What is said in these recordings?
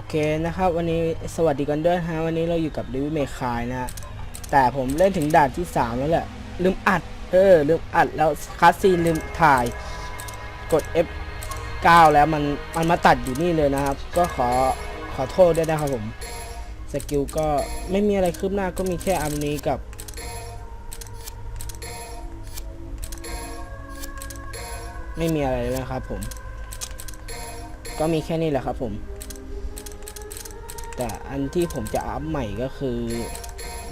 อเคนะครับวันนี้สวัสดีกันด้วยฮะวันนี้เราอยู่กับดิวิเมคายนะ แต่ผมเล่นถึงด่านที่ 3 แล้วแหละ ลืมอัด เออ ลืมอัดแล้วคัสซีลืมถ่าย กด F9 แล้วมันมันมาตัดอยู่นี่เลยนะครับ ก็ขอขอโทษด้วยนะครับผมสกิลก็ไม่มีอะไรคืบหน้าก็มีแค่อันนี้กับ ไม่มีอะไรเลยนะครับผม ก็มีแค่นี้แหละครับผม แต่อันที่ผมจะอัพใหม่ก็คือ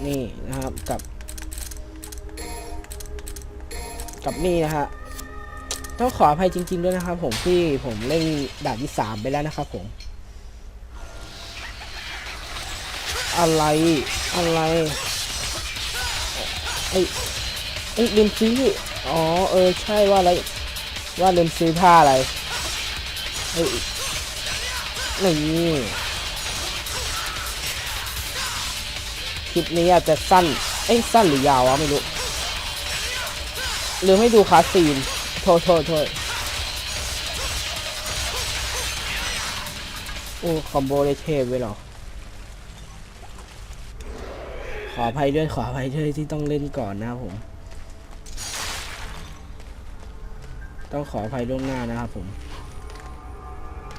นี่นะครับกับ กับนี่นะฮะต้องขออภัยจริง ๆ ด้วยนะครับผมที่ผมเล่นด่านที่สามไปแล้วนะครับผม อะไรอะไรไอ้ไอ้ลืมซื้ออ๋อเออใช่ว่าอะไรว่าลืมซื้อผ้าอะไรเอ้นี่ ลิปนี้อาจจะสั้น เอ้ยสั้นหรือยาววะไม่รู้ หรือไม่ดูคาสีนโทษโทษโทษโอ้คอมโบได้เทพไว้หรอ ขออภัยด้วยขออภัยด้วยที่ต้องเล่นก่อนนะผม ต้องขออภัยล่วงหน้านะครับผม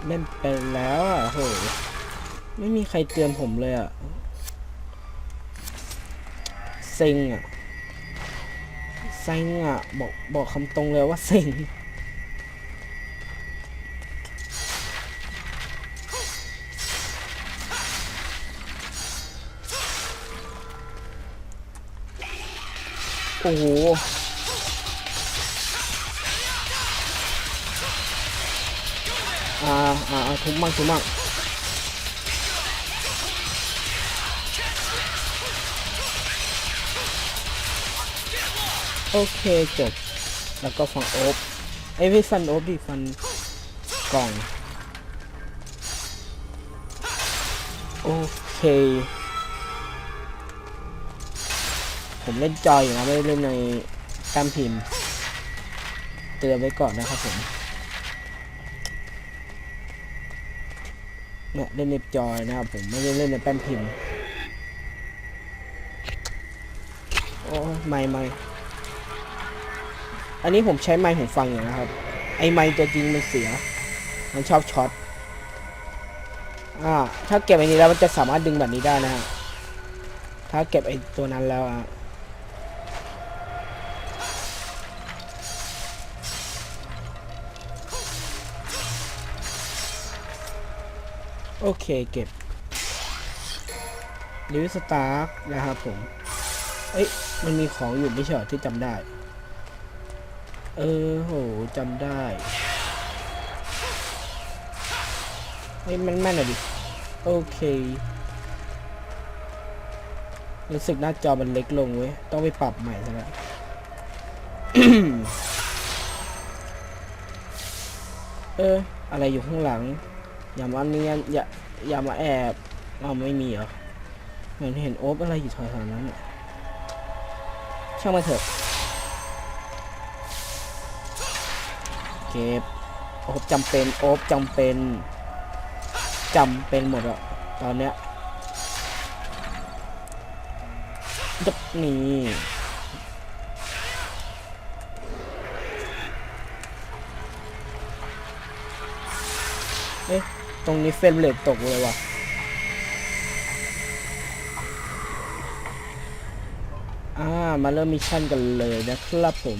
เล่นไปแล้วอะโหไม่มีใครเตือนผมเลยอะ เซ็งอะเซ็งอะ บอกบอกคำตรงเลยว่าเซ็งโอ้โหอ่าอ่าอ่าทุบมั่งทุบมั่ง อเคจบ แล้วก็ฟังโอ๊บไอ้ยฟันโอ๊บดิฟันกล่อง โอเค ผมเล่นจอยอยู่นะ ไม่ได้เล่นในแต้มพิมพ์ เตือนไว้ก่อนนะครับผมเนี่ยเล่นในจอยนะครับผมไม่ได้เล่นในแป้นพิมพ์ โอ้ไม่ไม่ อันนี้ผมใช้ไมค์หูฟังอยู่นะครับ ไอไมค์ตัวจริงมันเสีย มันชอบช็อต อ่า ถ้าเก็บไอ้นี้แล้วมันจะสามารถดึงแบบนี้ได้นะฮะ ถ้าเก็บไอ้ตัวนั้นแล้วอะโอเคเก็บลิวสตาร์กนะครับผม เอ้ย มันมีของอยู่ไม่ใช่เหรอที่จำได้ เออโหจำได้เฮ้ยมันแม่นหน่อยดิ โอเครู้สึกหน้าจอมันเล็กลงเว้ย ต้องไปปรับใหม่ซะแล้วเออ อะไรอยู่ข้างหลัง อย่ามาเนียนอย่าอย่ามาแอบเราไม่มีเหรอเหมือนเห็นโอ๊บอะไรอยู่แถวๆนั้นช่างมาเถอะ เก็บโอบจำเป็นโอ๊บจำเป็นจำเป็นหมดอะตอนเนี้ยจับนี่เอ๊ะ ตรงนี้เฟรมเรทตกเลยว่ะอ่า มาเริ่มมิชชั่นกันเลยนะครับผม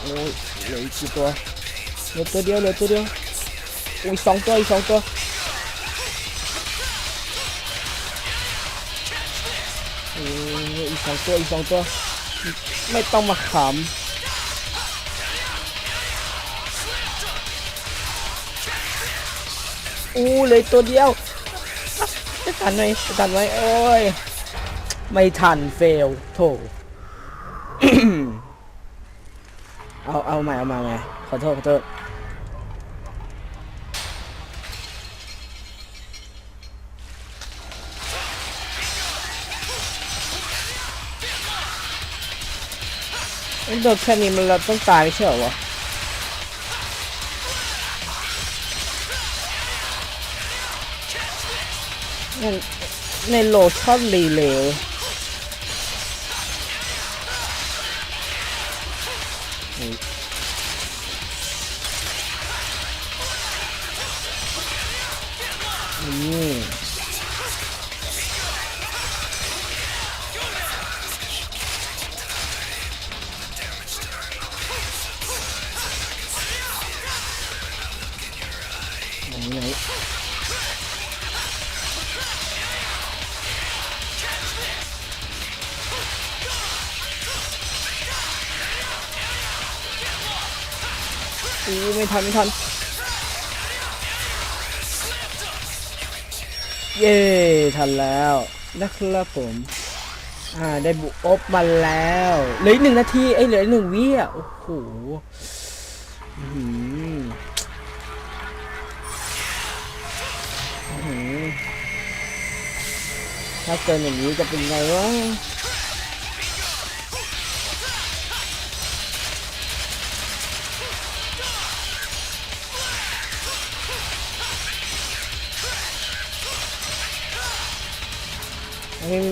โอ้ยเหลืออีกตัวเหลือตัวเดียวเหลือตัวเดียวอุ้ยสองตัวอีกสองตัวอีกสองตัวอีกสองตัว ไม่ต้องมาขำอู้เลยตัวเดียวจะทันไหมจะทันไหมโอ้ย ไม่ทันเฟลโถ เอาเอาใหม่เอามาใหม่ขอโทษขอโทษอ้ยโดนแค่นี้มันเราต้องตายไม่ใช่เหรอวะนั่นในโลชั่นรีเลย์ ทันไม่ทัน เย้ทันแล้วนะครับผม อ่าได้บุอบมาแล้วเหลือหนึ่งนาทีเอ้เหลือหนึ่งวิอะโอ้โหอื้อหืออื้อหือถ้าเกินอย่างนี้จะเป็นไงวะ นนี้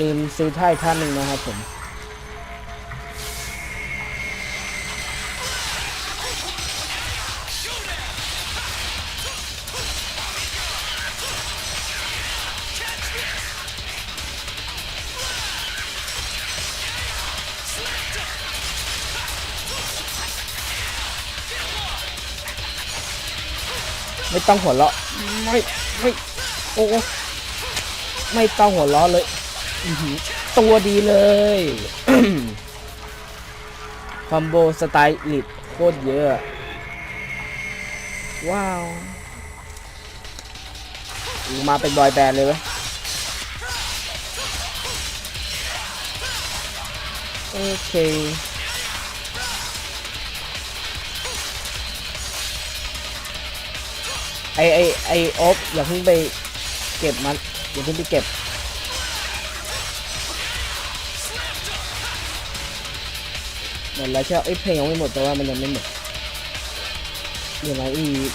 ลืมซื้อท่ายท่านหนึ่งนะครับผมไม่ต้องหัวเราะไม่ไม่โอ้ ไม่ต้องหัวเราะเลย ตัวดีเลยคอมโบสไตล์ลิดโคตรเยอะ ว้าว มาเป็นบอยแบนด์เลยเว้ยโอเคไอไอไอโอ๊บอย่าเพิ่งไปเก็บมัน อย่าเพิ่งไปเก็บหมดแล้วใช่ไอ้เพลงยังไม่หมดแต่ว่ามันยังไม่หมดเดี๋ยวนะอีก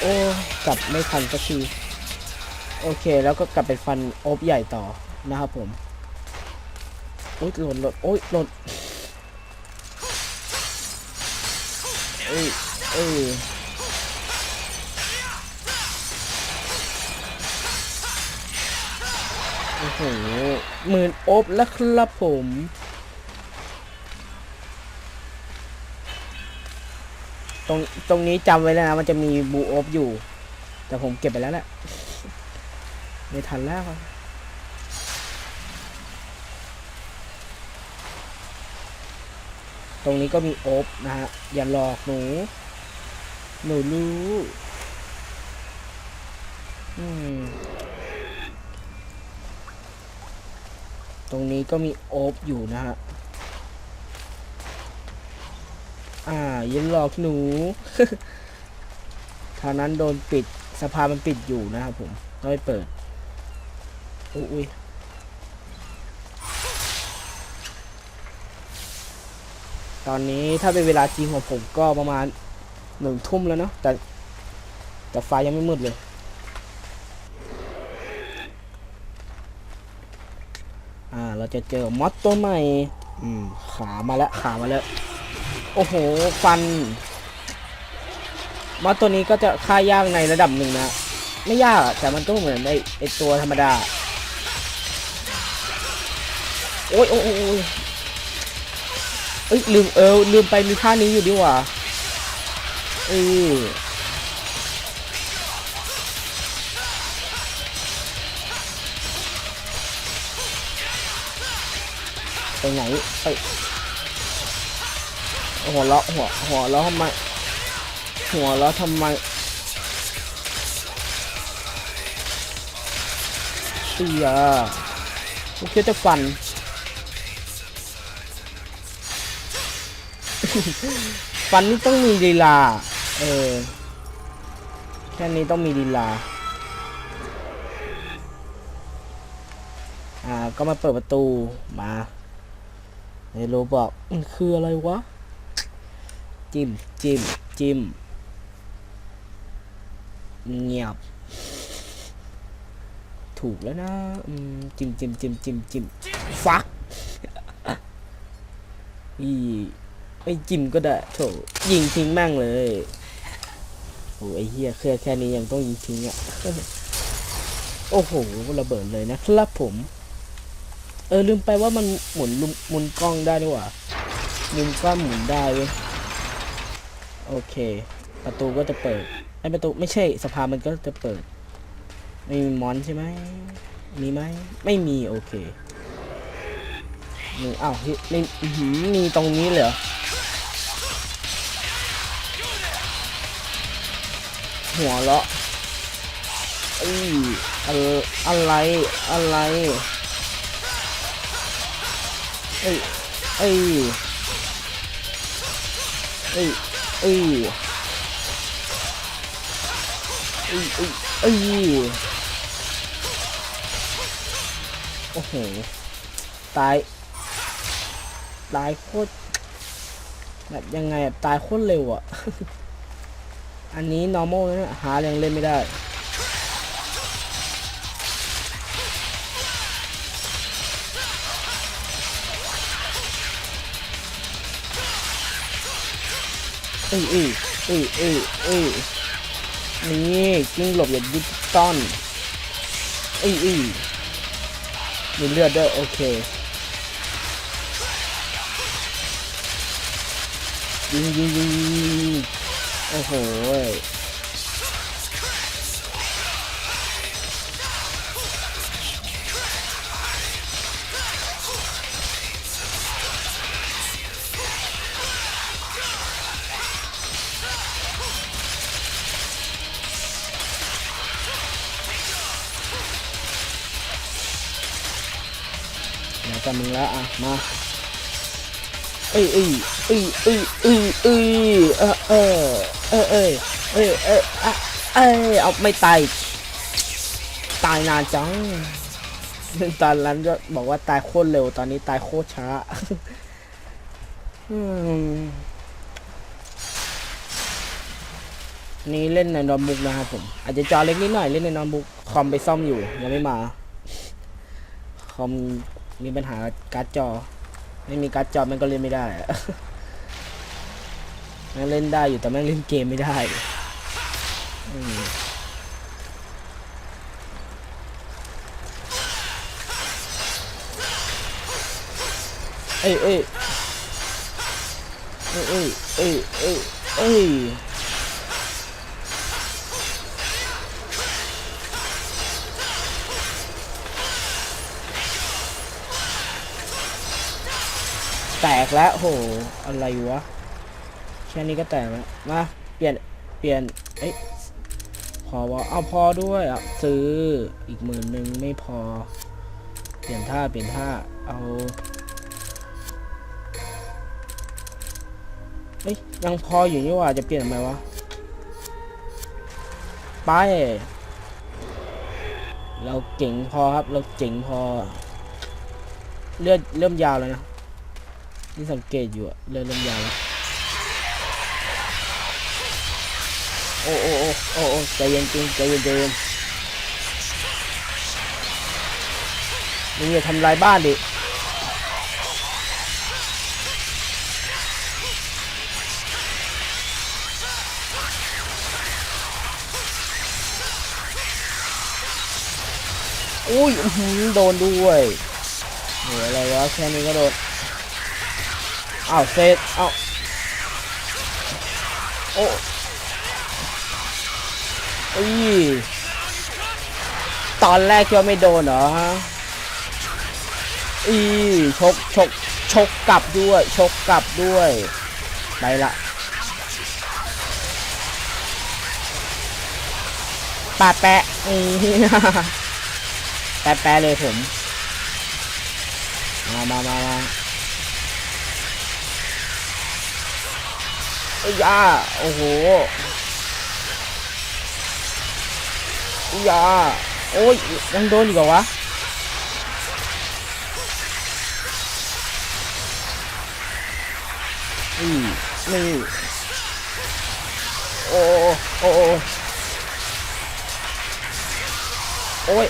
โอ้กลับไม่ทันสักทีโอเคแล้วก็กลับไปฟันโอ๊บใหญ่ต่อนะครับผมโอ๊ยหล่นหล่นโอ๊ยหล่นเอ้ยเอ้ย โอ้โหหมื่นโอบแล้วครับผมตรงตรงนี้จำไว้แล้วนะมันจะมีบูโอบอยู่ แต่ผมเก็บไปแล้วแหละไม่ทันแล้วตรงนี้ก็มีโอบนะฮะ อย่าหลอกหนู หนูรู้ อืม ตรงนี้ก็มีโอบอยู่นะฮะ อ่ายันหลอกหนูทางนั้นโดนปิดสะพานมันปิดอยู่นะครับผมก็ไม่เปิด อุ้ยตอนนี้ถ้าเป็นเวลาจริงของผมก็ประมาณหนึ่งทุ่มแล้วเนาะแต่แต่ไฟยังไม่มืดเลย อ่าเราจะเจอมอสตัวใหม่อืมขามาแล้วขามาแล้วโอ้โหฟันมอสตัวนี้ก็จะฆ่ายากในระดับหนึ่งนะไม่ยากอะแต่มันก็เหมือนไอไอตัวธรรมดาโอ้ยโอ้ยโอ้ยโอ้ยเอ้ยลืมเออลืมไปมีท่านี้อยู่ดีหว่าเออ ไหนไปหัวเราะหัวหัวเราะทำไมหัวแล้วทำไมเสียกูคิดจะฟันฟันนี่ต้องมีลีลา เออ แค่นี้ต้องมีลีลา อ่า ก็มาเปิดประตู มา ไอโรบอกมันคืออะไรวะ จิ้มจิ้มจิ้มเงียบ ถูกแล้วนะจิ้มจิ้มจิ้มจิ้มจิ้มฟักอีไม่จิ้มก็ได้โถยิงทิ้งแม่งเลยโอ้ไอเฮียเครื่องแค่นี้ยังต้องยิงทิ้งอะโอ้โหระเบิดเลยนะครับผม เออลืมไปว่ามันหมุนลุมหมุนกล้องได้ด้วยว่ะมุมกล้องหมุนได้เว้ยโอเค ประตูก็จะเปิดไอประตูไม่ใช่สะพามันก็จะเปิดไม่มีมอนใช่ไหมมีไหมไม่มีโอเคหนึ่งอ้าวเฮ้ยไม่อื้อหือมีตรงนี้เหรอหัวเราะอ้ยเอออะไรอะไร เอ้ยเอ้ยเอ้ยเอ้ยเอ้ยเอ้ยเอโอ้โห ตาย ตายโคตรแบบยังไงตายโคตรเร็วอะ อันนี้ normal นะเนี่ยหายังเล่นไม่ได้ เอ้ยเอ้ยเอ้ยเอ้ยเอ้ยนี่กิ้งหลบอย่างดิจิตอนเอ้ยเอ้ยมีเลือดด้วยโอเคยิงยิงยิงโอ้โห กับมึงแล้วอะมาเอ้ยเอ้ยเอ้ยเอ้ยเอ้ยเอ้ยเออเออเออเอ้ยเอ้ยเออเอ้ยเอาไม่ตายตายนานจังตอนนั้นก็บอกว่าตายโคตรเร็วตอนนี้ตายโคตรช้าอืมนี่เล่นในนอนบุกนะครับผม อาจจะจอเล็กนิดหน่อยเล่นในนอนบุกคอมไปซ่อมอยู่ยังไม่มา คอม มีปัญหาการ์ดจอ ไม่มีการ์ดจอมันก็เล่นไม่ได้อะแม่งเล่นได้อยู่แต่แม่งเล่นเกมไม่ได้เอ้ยเอ้ยเอ้ยเอ้ยเอ้ยเอ้ย แตกแล้วโหอะไรวะแค่นี้ก็แตกแล้วมาเปลี่ยนเปลี่ยนเอ้ยพอวะเอาพอด้วยอะซื้ออีกหมื่นหนึ่งไม่พอ เปลี่ยนท่าเปลี่ยนท่าเอาเอ้ยยังพออยู่นี่ว่าจะเปลี่ยนทำไมวะไปเราเก่งพอครับ เราเจ๋งพอ เลือดเริ่มยาวแล้วนะ ที่สังเกตอยู่อะเลือดเริ่มยาวแล้วโอ้โอ้โอ้โอ้โอ้ใจเย็นจริงใจเย็นใจเย็นมึงอย่าทำลายบ้านดิอุ้ยโดนด้วยโหอะไรวะแค่นี้ก็โดน อ้าวเซตอ้าวโอ้ยตอนแรกคิดว่าไม่โดนเหรอฮะอีชกชกชกกลับด้วย ชกกลับด้วยไปละปาแปะนี่แปะแปะเลยผม มามามามา อ้ยอ่าโอ้โหอ้ยอ่าโอ้ยยังโดนอีกเหรอวะนี่นี่โอ้โอ้โอ้โอ้ย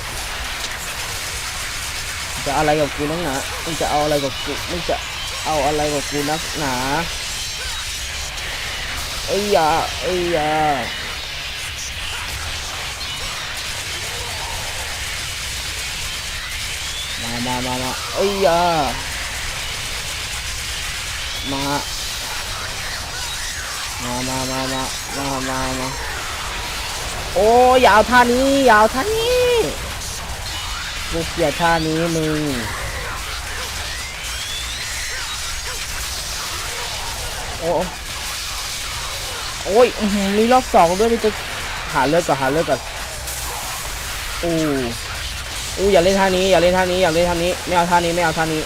จะอะไรกับกูนักหนามึงจะเอาอะไรกับกูมึงจะเอาอะไรกับกูนักหนา เอ้ยอยาเอ้ยอยามามามามาเอ้ยอยามามามามามามามามาโอ้ยาวท่านี้ยาวท่านี้กูเกลียดท่านี้มึงโอ้ โอ้ยอืมีรอบสองด้วยนี่จะหาเลิกก่อนหาเลิกก่อนอู้อู้อย่าเล่นท่านี้อย่าเล่นท่านี้อย่าเล่นท่านี้ไม่เอาท่านี้ไม่เอาท่านี้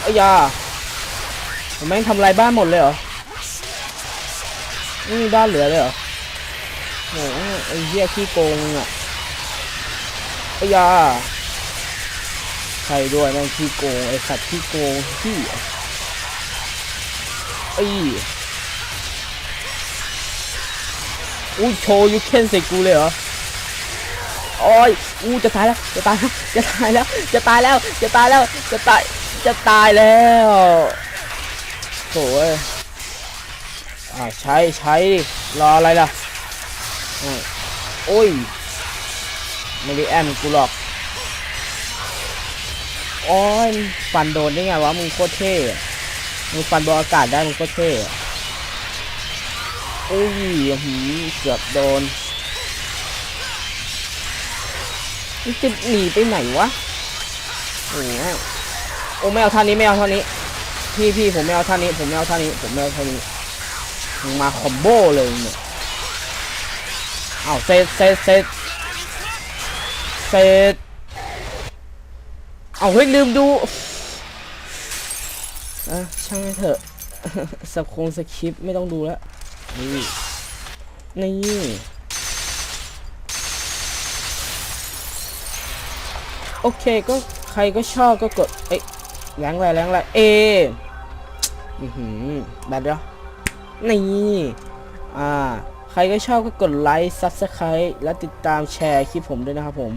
เอ้ยยาผมแม่งทำลายบ้านหมดเลยเหรอนี่มีบ้านเหลือเลยเหรอโอ้โหไอ้เหี้ยขี้โกงอะไอ้ยาใครด้วยแม่งขี้โกงไอ้สัตว์ขี้โกงขี้ อ้อุ้ยโชว์ยูเคนใส่กูเลยเหรอโอ้ยอู้จะตายแล้ว จะตายแล้ว จะตายแล้ว จะตายแล้ว จะตายแล้ว จะตาย จะตายแล้วโถ่เอ้ยอ่าใช้ใช้ดิรออะไรล่ะโอ้ยไม่ได้แอมกูหรอกโอ้ยฟันโดนได้ไงวะมึงโคตรเท่ มึงฟันบนอากาศได้มึงโคตรเท่อะโอ้ยหืมเกือบโดนมึงจะหนีไปไหนวะโอ้โหโอ้ไม่เอาท่านี้ไม่เอาท่านี้ พี่พี่ผมไม่เอาท่านี้ ผมไม่เอาท่านี้ ผมไม่เอาท่านี้มึงมาคอมโบเลยเนี่ยเอาเซตเซตเซตเซตเอาเฮ้ยลืมดู อะช่างมันเถอะสคงสคริปต์ไม่ต้องดูแล้วนี่นี่โอเคก็ใครก็ชอบก็กดเอ้ยแรงอะไรแรงอะไรเออือหือแบบเดียวนี่อ่าใครก็ชอบก็กดไลค์ Subscribe และติดตามแชร์คลิปผมด้วยนะครับผม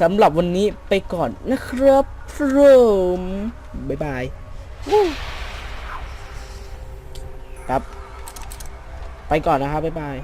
สำหรับวันนี้ไปก่อนนะครับผมบ๊ายบายครับ ไปก่อนนะครับบ๊ายบาย